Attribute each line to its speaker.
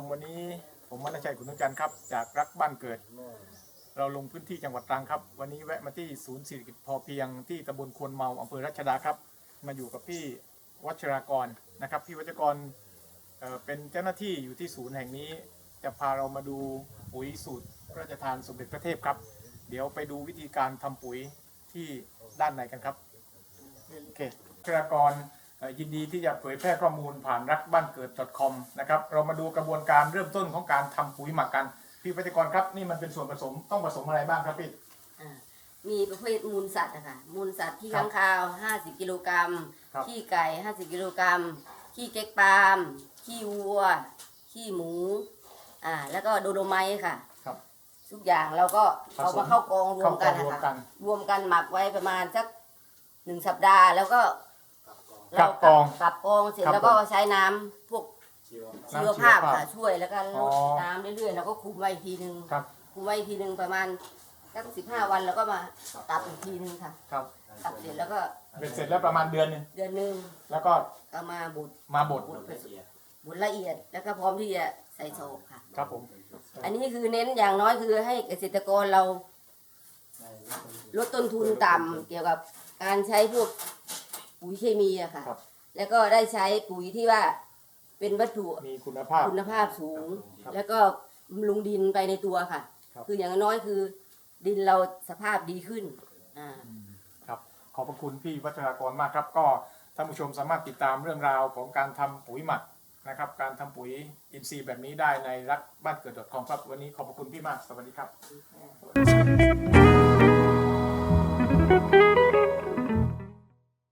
Speaker 1: มวันนี้ผมมณชัยขุนทองจันทร์ครับจากรักบ้านเกิด เราลงพื้นที่จังหวัดตรังครับ วันนี้แวะมาที่ศูนย์เศรษฐกิจพอเพียงที่ตำบลควนเมาอำเภอรัชดาครับ มาอยู่กับพี่วัชรากรนะครับพี่วัชรากรเอ่อเป็นเจ้าหน้าที่อยู่ที่ศูนย์แห่งนี้ จะพาเรามาดูปุ๋ยสูตรพระราชทานสมเด็จพระเทพครับ เดี๋ยวไปดูวิธีการทำปุ๋ยที่ด้านในกันครับโอเควัชรากร ยินดีที่จะเผยแพร่ข้อมูลผ่านรักบ้านเกิด .com นะครับเรามาดูกระบวนการเริ่มต้นของการทำปุ๋ยหมักกัน พี่วัชรกรครับนี่มันเป็นส่วนผสมต้องผสมอะไรบ้างครับพี่
Speaker 2: อ่ามีประเภทมูลสัตว์นะคะมูลสัตว์ที่
Speaker 1: ครับ
Speaker 2: ค้างคาว 50 กิโลกรัม
Speaker 1: ครับ
Speaker 2: ขี้ไก่ 50 กิโลกรัมขี้เก๊กปาล์มขี้วัวขี้หมูอ่าแล้วก็โดโดไมต์ค่ะ
Speaker 1: ครับ
Speaker 2: ทุกอย่างเราก็
Speaker 1: ผสม
Speaker 2: เอามาเข้ากองรวมกัน
Speaker 1: เข้ากองรว
Speaker 2: นะ
Speaker 1: มกั
Speaker 2: คะ
Speaker 1: น
Speaker 2: รวมกันหมักไว้ประมาณสักหนึ่งสัปดาห์แล้วก็
Speaker 1: กลับกอง
Speaker 2: กลับกองเสร็จ
Speaker 1: ครับ
Speaker 2: แล้วก็
Speaker 1: ผม
Speaker 2: ใช้น้ำพวกชีว
Speaker 1: น้ำชีว
Speaker 2: ภาพ
Speaker 1: ภาพ
Speaker 2: ค่ะช่วยแล้วก็ล
Speaker 1: อ๋อ
Speaker 2: ดน้ำเรื่อยๆแล้วก็คุมไว้อีกทีนึง
Speaker 1: ครับ
Speaker 2: คุมไว้อีกทีนึงประมาณสักสิบห้าวันแล้วก็มาตับอีกทีนึงค่ะ
Speaker 1: ครับ
Speaker 2: ตับเสร็จแล้วก็
Speaker 1: เป็นเสร็จแล้วประมาณเดือนหนึง
Speaker 2: เดือนหนึ่ง
Speaker 1: แล้วก็
Speaker 2: ก็มาบุด
Speaker 1: มาบด
Speaker 2: บุดบุดละเอียดแล้วก็พร้อมที่จะใส่โศกค่ะ
Speaker 1: ครับผม
Speaker 2: อันนี้คือเน้นอย่างน้อยคือให้เกษตรกรเราลดต้นทุนต่ำเกี่ยวกับการใช้พวก ปุ๋ยเคมีอะค่ะ
Speaker 1: ครับ
Speaker 2: แล้วก็ได้ใช้ปุ๋ยที่ว่าเป็นวัตถุ
Speaker 1: มีคุณภาพ
Speaker 2: คุณภาพสูง
Speaker 1: ครับ
Speaker 2: แล้วก็บำรุงดินไปในตัวค่ะ
Speaker 1: ครับ
Speaker 2: คืออย่างน้อยคือ ดินเราสภาพดีขึ้นอ่า
Speaker 1: ครับขอบพระคุณพี่วัชรากรมากครับ ก็ท่านผู้ชมสามารถติดตามเรื่องราวของการทำปุ๋ยหมักนะครับ การทำปุ๋ยอินทรีย์แบบนี้ได้ในรักบ้านเกิด .com ครับวันนี้ขอบพระคุณพี่มากสวัสดีครับ